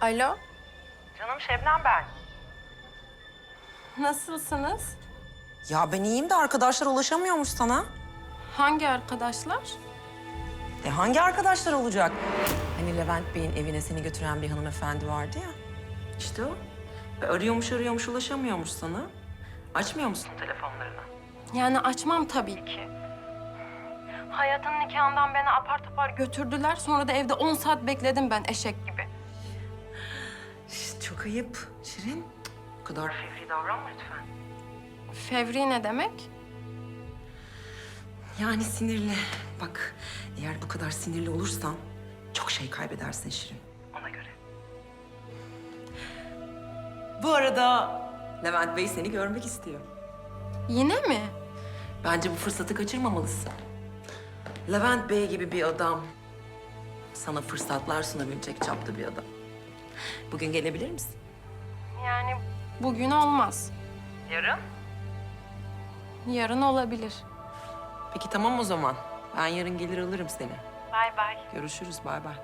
Alo, Canım Şebnem ben. nasılsınız? Ya ben iyiyim de arkadaşlar ulaşamıyormuş sana. Hangi arkadaşlar? E hangi arkadaşlar olacak? Hani Levent Bey'in evine seni götüren bir hanımefendi vardı ya. İşte o. E, arıyormuş arıyormuş ulaşamıyormuş sana. Açmıyor musun telefonlarını? Yani açmam tabii ki. Hayatın nikahından beni apar topar götürdüler. Sonra da evde 10 saat bekledim ben eşek gibi. Şişt, çok ayıp Şirin. Bu kadar fevri davranma lütfen. Fevri ne demek? Yani sinirli. Bak eğer bu kadar sinirli olursan çok şey kaybedersin Şirin. Ona göre. Bu arada Levent Bey seni görmek istiyor. Yine mi? Bence bu fırsatı kaçırmamalısın. Levent Bey gibi bir adam sana fırsatlar sunabilecek çapta bir adam. Bugün gelebilir misin? Yani bugün olmaz. Yarın? Yarın olabilir. Peki tamam o zaman. Ben yarın gelir alırım seni. Bay bay. Görüşürüz bay bay.